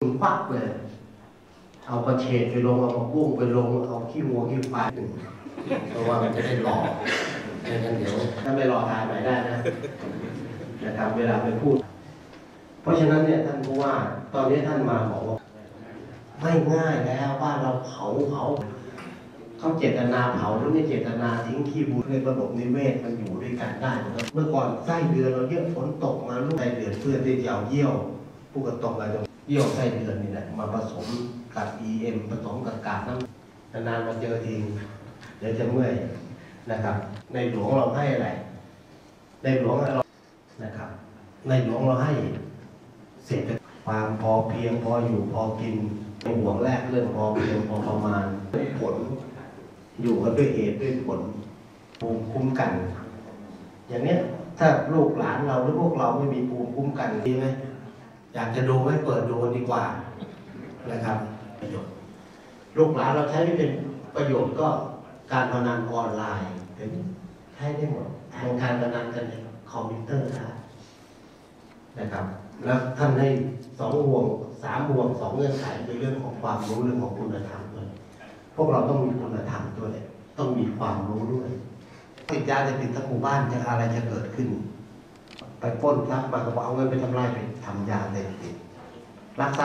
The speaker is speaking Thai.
คุณปักเลย เอากระเฉดไปลง เอากระปุ้งไปลง เอาขี้วัวขี้ควายเพราะว่ามันจะได้หล่อไม่งั้นเดี๋ยวถ้าไม่รอทายใหม่ได้นะนะครับเวลาไปพูด เพราะฉะนั้นเนี่ยท่านผู้ว่า ตอนนี้ท่านมาบอกว่าไม่ง่ายแล้วบ้าเราเผาเผาเขาเจตนาเผาหรือไม่เจตนาทิ้งขี้บุญในระบบนิเวศมันอยู่ด้วยกันได้เมื่อก่อนไส้เดือนเราเยอะฝนตกมาลูกไส้เดือนเพื่อที่จะเอาเยี่ยวผู้กระตรงอะไรตรง เยี่ยวไส้เดือนนี่แหละมาผสมกับ EM ผสมกับกากน้ำนานๆมาเจอทีเดี๋ยวจะเมื่อยนะครับ ในหลวงเราให้อะไร ในหลวงเรานะครับ ในหลวงเราให้เศรษฐกิจความพอเพียงพออยู่พอกินในห่วงแรกเรื่องพอเพียงพอประมาณผล อยู่กันด้วยเหตุด้วยผลภูมิคุ้มกัน อย่างเนี้ยถ้าลูกหลานเราหรือพวกเราไม่มีภูมิคุ้มกันดีไหม อยากจะดูไหมเปิดดูดีกว่านะครับประโยชน์ลูกหลานเราใช้ไม่เป็นประโยชน์ก็การพนันออนไลน์เป็นใช้ได้หมดทางการพนันกันในคอมพิวเตอร์ได้นะครับ แล้วท่านให้สองห่วงสามห่วงสองเงื่อนไขในเรื่องของความรู้เรื่องของคุณธรรมด้วยพวกเราต้องมีคุณธรรมด้วย ต้องมีความรู้ด้วยติดยาเสพติดทั้งหมู่บ้านจะอะไรจะเกิดขึ้น ไปปล้นทรัพย์มาก็บอกเอาเงินไปทำลายไปทำยาเสพติดรักทรัพย์